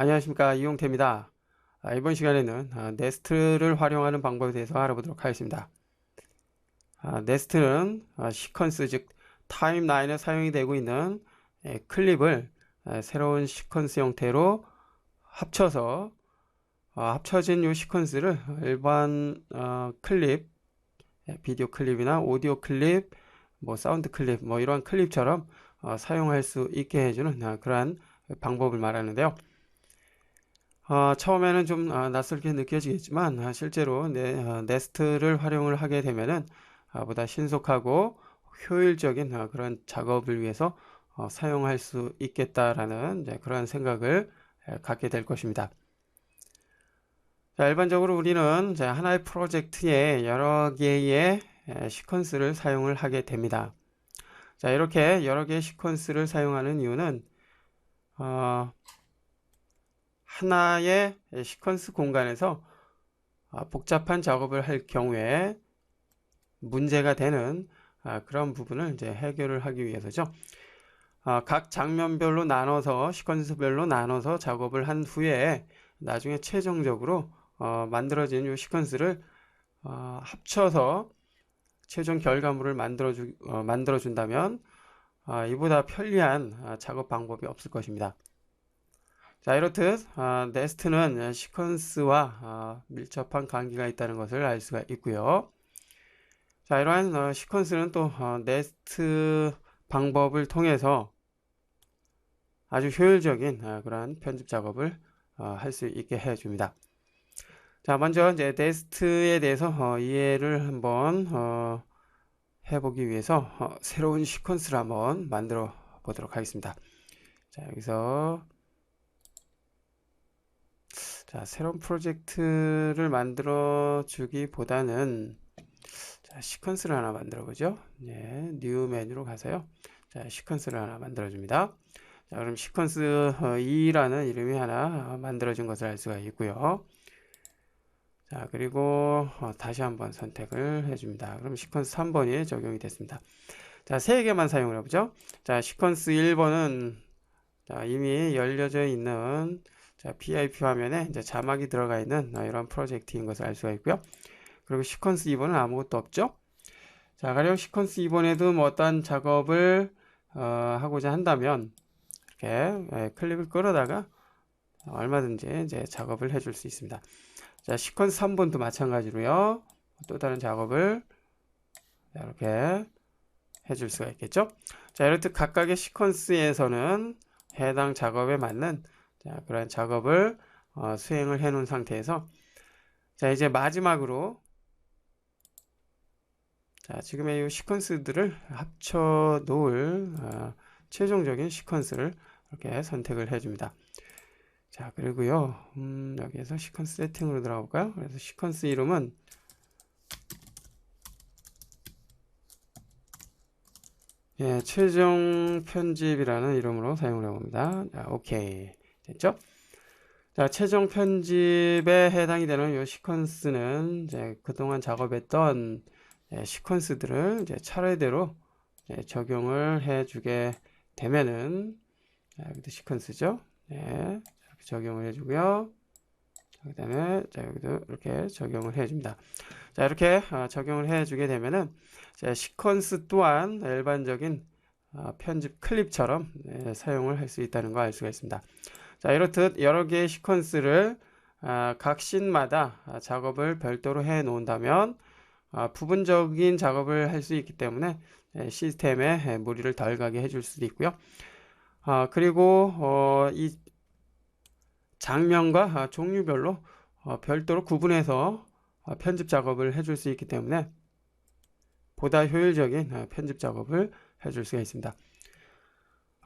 안녕하십니까 이용태입니다. 아, 이번 시간에는 아, 네스트를 활용하는 방법에 대해서 알아보도록 하겠습니다. 아, 네스트는 아, 시퀀스 즉 타임라인에 사용이 되고 있는 에, 클립을 에, 새로운 시퀀스 형태로 합쳐서 어, 합쳐진 이 시퀀스를 일반 어, 클립 에, 비디오 클립이나 오디오 클립 뭐 사운드 클립 뭐 이러한 클립처럼 어, 사용할 수 있게 해주는 아, 그러한 방법을 말하는데요. 어, 처음에는 좀 아, 낯설게 느껴지겠지만 아, 실제로 네, 어, 네스트를 활용을 하게 되면은 아, 보다 신속하고 효율적인 아, 그런 작업을 위해서 어, 사용할 수 있겠다라는 이제 그런 생각을 에, 갖게 될 것입니다. 자, 일반적으로 우리는 이제 하나의 프로젝트에 여러 개의 에, 시퀀스를 사용을 하게 됩니다. 자, 이렇게 여러 개의 시퀀스를 사용하는 이유는 어, 하나의 시퀀스 공간에서 아, 복잡한 작업을 할 경우에 문제가 되는 아, 그런 부분을 이제 해결을 하기 위해서죠. 아, 각 장면별로 나눠서 시퀀스별로 나눠서 작업을 한 후에 나중에 최종적으로 어, 만들어진 이 시퀀스를 어, 합쳐서 최종 결과물을 만들어 주, 어, 만들어 준다면 아, 이보다 편리한 아, 작업 방법이 없을 것입니다. 자, 이렇듯 아, 네스트는 시퀀스와 아, 밀접한 관계가 있다는 것을 알 수가 있고요. 자, 이러한 어, 시퀀스는 또 어, 네스트 방법을 통해서 아주 효율적인 아, 그러한 편집 작업을 어, 할수 있게 해줍니다. 자, 먼저 이제 네스트에 대해서 어, 이해를 한번 어, 해보기 위해서 어, 새로운 시퀀스를 한번 만들어 보도록 하겠습니다. 자, 여기서 자, 새로운 프로젝트를 만들어 주기보다는 자, 시퀀스를 하나 만들어 보죠. 네, 뉴 메뉴로 가서요. 자, 시퀀스를 하나 만들어 줍니다. 자, 그럼 시퀀스 2라는 이름이 하나 만들어진 것을 알 수가 있고요. 자, 그리고 어, 다시 한번 선택을 해줍니다. 그럼 시퀀스 3번이 적용이 됐습니다. 자, 세 개만 사용을 해보죠. 자, 시퀀스 1번은 자, 이미 열려져 있는 자, PIP 화면에 이제 자막이 들어가 있는 어, 이런 프로젝트인 것을 알 수가 있고요. 그리고 시퀀스 2번은 아무것도 없죠. 자, 가령 시퀀스 2번에도 뭐 어떤 작업을 어, 하고자 한다면 이렇게 예, 클립을 끌어다가 얼마든지 이제 작업을 해줄 수 있습니다. 자, 시퀀스 3번도 마찬가지로요. 또 다른 작업을 이렇게 해줄 수가 있겠죠. 자, 이렇듯 각각의 시퀀스에서는 해당 작업에 맞는 자, 그런 작업을 어, 수행을 해 놓은 상태에서 자, 이제 마지막으로 자, 지금의 이 시퀀스들을 합쳐 놓을 어, 최종적인 시퀀스를 이렇게 선택을 해 줍니다. 자, 그리고요. 음, 여기에서 시퀀스 세팅으로 들어가 볼까요? 그래서 시퀀스 이름은 예, 최종 편집이라는 이름으로 사용을 해봅니다. 자, 오케이. 됐죠? 자, 최종 편집에 해당이 되는 이 시퀀스는 이제 그동안 작업했던 예, 시퀀스들을 이제 차례대로 이제 적용을 해주게 되면은 자, 여기도 시퀀스죠. 네, 이렇게 적용을 해주고요. 그 다음에 자 여기도 이렇게 적용을 해줍니다. 자 이렇게 어, 적용을 해주게 되면은 자, 시퀀스 또한 일반적인 어, 편집 클립처럼 네, 사용을 할 수 있다는 거 알 수가 있습니다. 자, 이렇듯 여러 개의 시퀀스를 아, 각 씬마다 아, 작업을 별도로 해 놓은다면 아, 부분적인 작업을 할 수 있기 때문에 예, 시스템에 무리를 덜 가게 해줄 수도 있고요. 아, 그리고 어, 이 장면과 아, 종류별로 어, 별도로 구분해서 어, 편집 작업을 해줄 수 있기 때문에 보다 효율적인 어, 편집 작업을 해줄 수가 있습니다.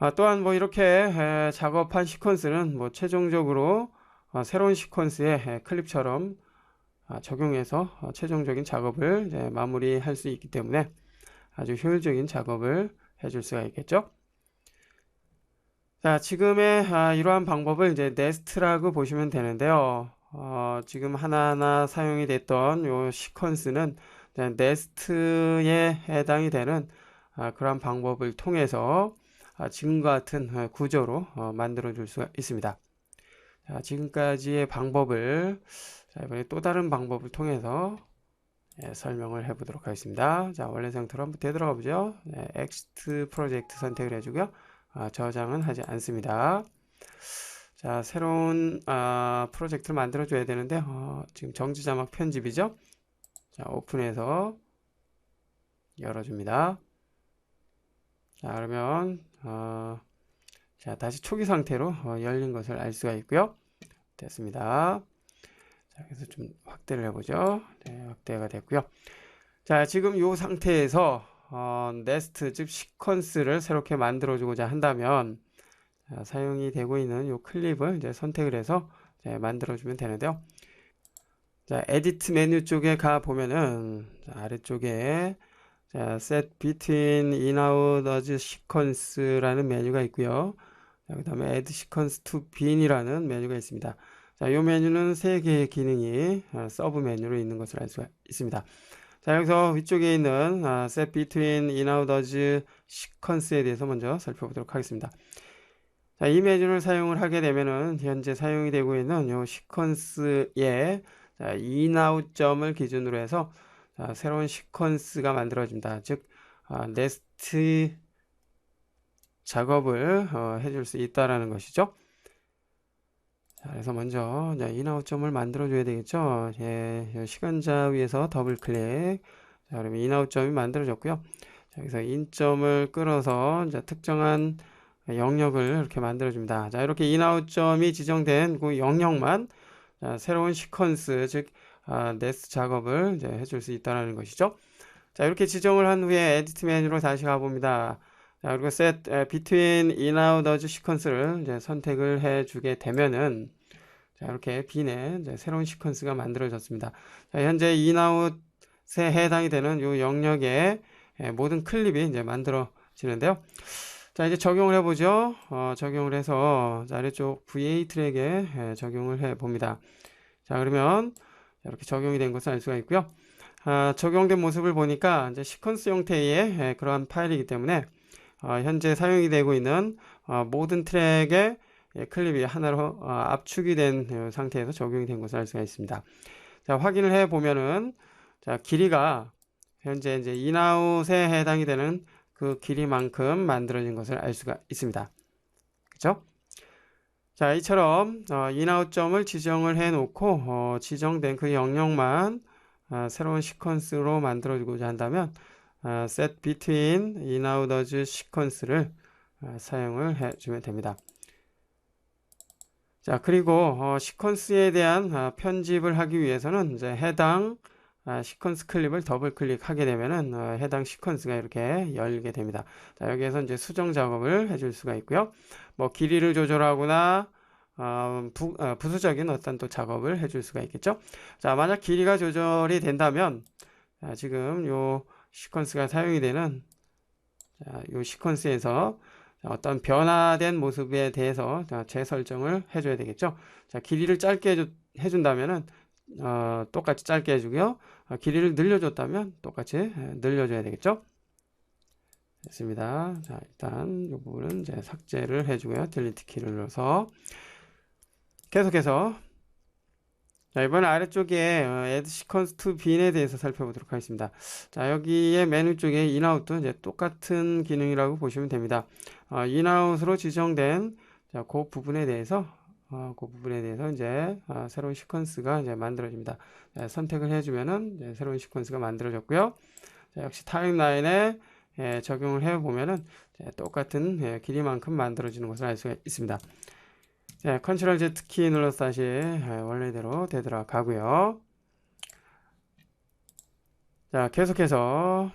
아, 또한 뭐 이렇게 에, 작업한 시퀀스는 뭐 최종적으로 어, 새로운 시퀀스의 에, 클립처럼 아, 적용해서 어, 최종적인 작업을 이제 마무리할 수 있기 때문에 아주 효율적인 작업을 해줄 수가 있겠죠. 자, 지금의 아, 이러한 방법을 이제 네스트라고 보시면 되는데요. 어, 지금 하나하나 사용이 됐던 요 시퀀스는 네스트에 해당이 되는 아, 그런 방법을 통해서 아, 지금과 같은 어, 구조로 어, 만들어 줄 수가 있습니다. 자, 지금까지의 방법을 자, 이번에 또 다른 방법을 통해서 예, 설명을 해 보도록 하겠습니다. 자, 원래 상태로 한번 되돌아가 보죠. 네, 엑스트 프로젝트 선택을 해주고요. 아, 저장은 하지 않습니다. 자, 새로운 아, 프로젝트를 만들어 줘야 되는데 어, 지금 정지 자막 편집이죠. 자, 오픈해서 열어줍니다. 자, 그러면 어, 자, 다시 초기 상태로 어, 열린 것을 알 수가 있고요. 됐습니다. 자, 그래서 좀 확대를 해보죠. 네, 확대가 됐고요. 자, 지금 이 상태에서 어, 네스트 즉 시퀀스를 새롭게 만들어주고자 한다면 자, 사용이 되고 있는 이 클립을 이제 선택을 해서 이제 만들어주면 되는데요. 자, 에디트 메뉴 쪽에 가 보면은 자, 아래쪽에 자, set between in out as sequence라는 메뉴가 있고요. 자, 그 다음에 add sequence to bin이라는 메뉴가 있습니다. 자, 이 메뉴는 세 개의 기능이 어, 서브 메뉴로 있는 것을 알 수가 있습니다. 자, 여기서 위쪽에 있는 아, set between in out as sequence에 대해서 먼저 살펴보도록 하겠습니다. 자, 이 메뉴를 사용을 하게 되면은 현재 사용이 되고 있는 이 시퀀스의 자, in-out 점을 기준으로 해서 자, 새로운 시퀀스가 만들어진다. 즉, 아, 네스트 작업을 어, 해줄 수 있다라는 것이죠. 자, 그래서 먼저 이제 in-out 점을 만들어 줘야 되겠죠. 예, 시간자 위에서 더블 클릭. 자, 그러면 in-out 점이 만들어졌고요. 자, 여기서 인점을 끌어서 특정한 영역을 이렇게 만들어 줍니다. 자, 이렇게 인아웃 점이 지정된 그 영역만 자, 새로운 시퀀스 즉 아, 네스 작업을 이제 해줄 수 있다는 것이죠. 자, 이렇게 지정을 한 후에 에디트 메뉴로 다시 가봅니다. 자, 그리고 set between in out as 시퀀스를 이제 선택을 해 주게 되면은 자, 이렇게 빈에 이제 새로운 시퀀스가 만들어졌습니다. 자, 현재 in out에 해당이 되는 이 영역의 모든 클립이 이제 만들어지는데요. 자, 이제 적용을 해보죠. 어, 적용을 해서 아래쪽 VA 트랙에 예, 적용을 해 봅니다. 자, 그러면 이렇게 적용이 된 것을 알 수가 있고요. 아, 적용된 모습을 보니까 이제 시퀀스 형태의 예, 그러한 파일이기 때문에 어, 현재 사용이 되고 있는 어, 모든 트랙의 예, 클립이 하나로 어, 압축이 된 어, 상태에서 적용이 된 것을 알 수가 있습니다. 자, 확인을 해 보면은 자, 길이가 현재 이제 인아웃에 해당이 되는 그 길이만큼 만들어진 것을 알 수가 있습니다. 그죠? 자, 이처럼 어, 인아웃점을 지정을 해 놓고 어, 지정된 그 영역만 어, 새로운 시퀀스로 만들어주고자 한다면 어, set between in-out as 시퀀스를 어, 사용을 해주면 됩니다. 자, 그리고 어, 시퀀스에 대한 어, 편집을 하기 위해서는 이제 해당 아, 시퀀스 클립을 더블 클릭하게 되면은 어, 해당 시퀀스가 이렇게 열게 됩니다. 자, 여기에서 이제 수정 작업을 해줄 수가 있고요. 뭐 길이를 조절하거나 어, 부, 어, 부수적인 어떤 또 작업을 해줄 수가 있겠죠. 자, 만약 길이가 조절이 된다면 자, 지금 요 시퀀스가 사용이 되는 자, 요 시퀀스에서 어떤 변화된 모습에 대해서 재설정을 해줘야 되겠죠. 자, 길이를 짧게 해주, 해준다면은 어, 똑같이 짧게 해주고요. 어, 길이를 늘려줬다면 똑같이 늘려줘야 되겠죠. 됐습니다. 자, 일단 이 부분은 이제 삭제를 해주고요. 딜리트 키를 눌러서 계속해서 자, 이번에 아래쪽에 어, add sequence to bin에 대해서 살펴보도록 하겠습니다. 자, 여기에 메뉴 쪽에 in-out도 이제 똑같은 기능이라고 보시면 됩니다. 어, in-out으로 지정된 자, 그 부분에 대해서 어, 그 부분에 대해서 이제 어, 새로운 시퀀스가 이제 만들어집니다. 네, 선택을 해주면은 새로운 시퀀스가 만들어졌고요. 자, 역시 타임라인에 예, 적용을 해보면은 똑같은 예, 길이만큼 만들어지는 것을 알 수가 있습니다. 자, 컨트롤 Z 키 눌러서 다시 예, 원래대로 되돌아가고요. 자, 계속해서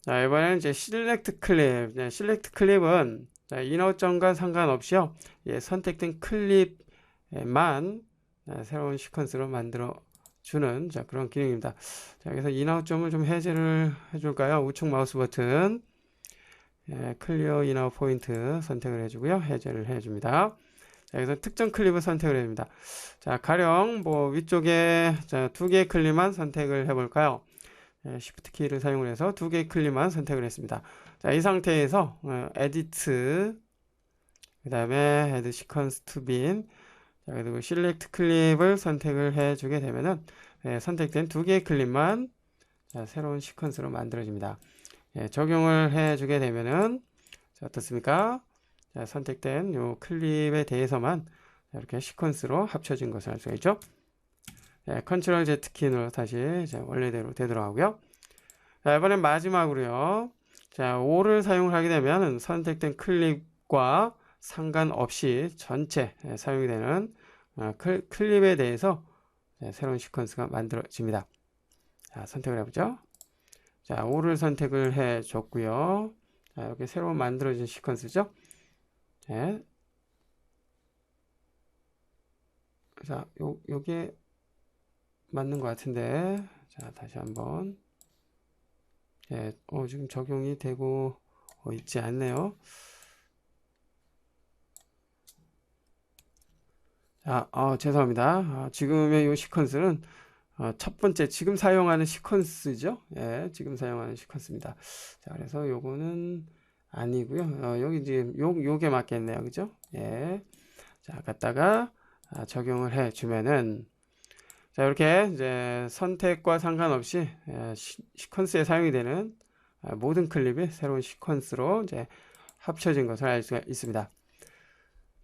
자, 이번에는 이제 실렉트 클립. 네, 실렉트 클립은 자, 인어점과 상관없이요. 예, 선택된 클립만 예, 새로운 시퀀스로 만들어 주는 자, 그런 기능입니다. 자, 여기서 인아웃점을 좀 해제를 해줄까요? 우측 마우스 버튼 예, 클리어 인아웃 포인트 선택을 해주고요. 해제를 해줍니다. 자, 여기서 특정 클립을 선택을 해줍니다. 자, 가령 뭐 위쪽에 자, 두 개의 클립만 선택을 해볼까요? 예, Shift 키를 사용을 해서 두 개의 클립만 선택을 했습니다. 자, 이 상태에서 어, Edit 그 다음에 to Bin 자, 그리고 select 클립을 선택을 해주게 되면은 예, 선택된 두 개의 클립만 자, 새로운 시퀀스로 만들어집니다. 예, 적용을 해주게 되면은 자, 어떻습니까? 자, 선택된 요 클립에 대해서만 자, 이렇게 시퀀스로 합쳐진 것을 알 수가 있죠. 예, 컨트롤 Z 키로 다시 자, 원래대로 되돌아가고요. 자, 이번엔 마지막으로요. 자, 5를 사용을 하게 되면 선택된 클립과 상관없이 전체 예, 사용이 되는 어, 클, 클립에 대해서 예, 새로운 시퀀스가 만들어집니다. 자, 선택을 해보죠. 자, 5를 선택을 해 줬고요. 자, 이렇게 새로 만들어진 시퀀스죠. 네. 자, 요, 요게 맞는 것 같은데. 자, 다시 한번. 예, 어, 지금 적용이 되고 어, 있지 않네요. 자, 어, 죄송합니다. 아, 지금의 이 시퀀스는 어, 첫 번째 지금 사용하는 시퀀스죠. 예, 지금 사용하는 시퀀스입니다. 자, 그래서 요거는 아니고요. 어, 여기 이제 요 요게 맞겠네요. 그죠? 예. 자, 갖다가 아, 적용을 해 주면은 자, 이렇게 이제 선택과 상관없이 예, 시, 시퀀스에 사용이 되는 아, 모든 클립이 새로운 시퀀스로 이제 합쳐진 것을 알 수가 있습니다.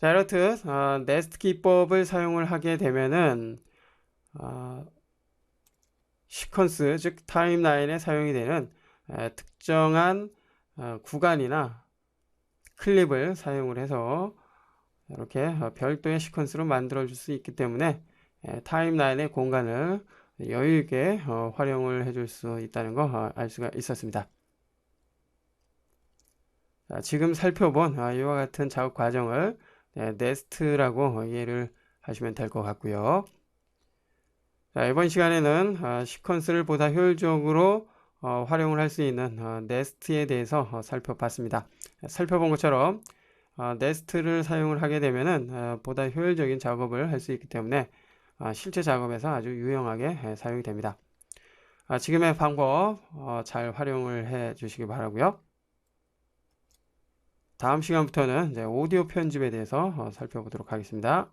자, 이렇듯 어, 네스트 기법을 사용을 하게 되면은 어, 시퀀스 즉 타임라인에 사용이 되는 에, 특정한 어, 구간이나 클립을 사용을 해서 이렇게 어, 별도의 시퀀스로 만들어 줄 수 있기 때문에 에, 타임라인의 공간을 여유 있게 어, 활용을 해줄 수 있다는 거 알 수가 있었습니다. 자, 지금 살펴본 아, 이와 같은 작업 과정을 네, 네스트라고 이해를 하시면 될 것 같고요. 자, 이번 시간에는 아, 시퀀스를 보다 효율적으로 어, 활용을 할 수 있는 어, 네스트에 대해서 어, 살펴봤습니다. 살펴본 것처럼 어, 네스트를 사용을 하게 되면은 어, 보다 효율적인 작업을 할 수 있기 때문에 어, 실제 작업에서 아주 유용하게 예, 사용이 됩니다. 아, 지금의 방법 어, 잘 활용을 해 주시기 바라고요. 다음 시간부터는 이제 오디오 편집에 대해서 어, 살펴보도록 하겠습니다.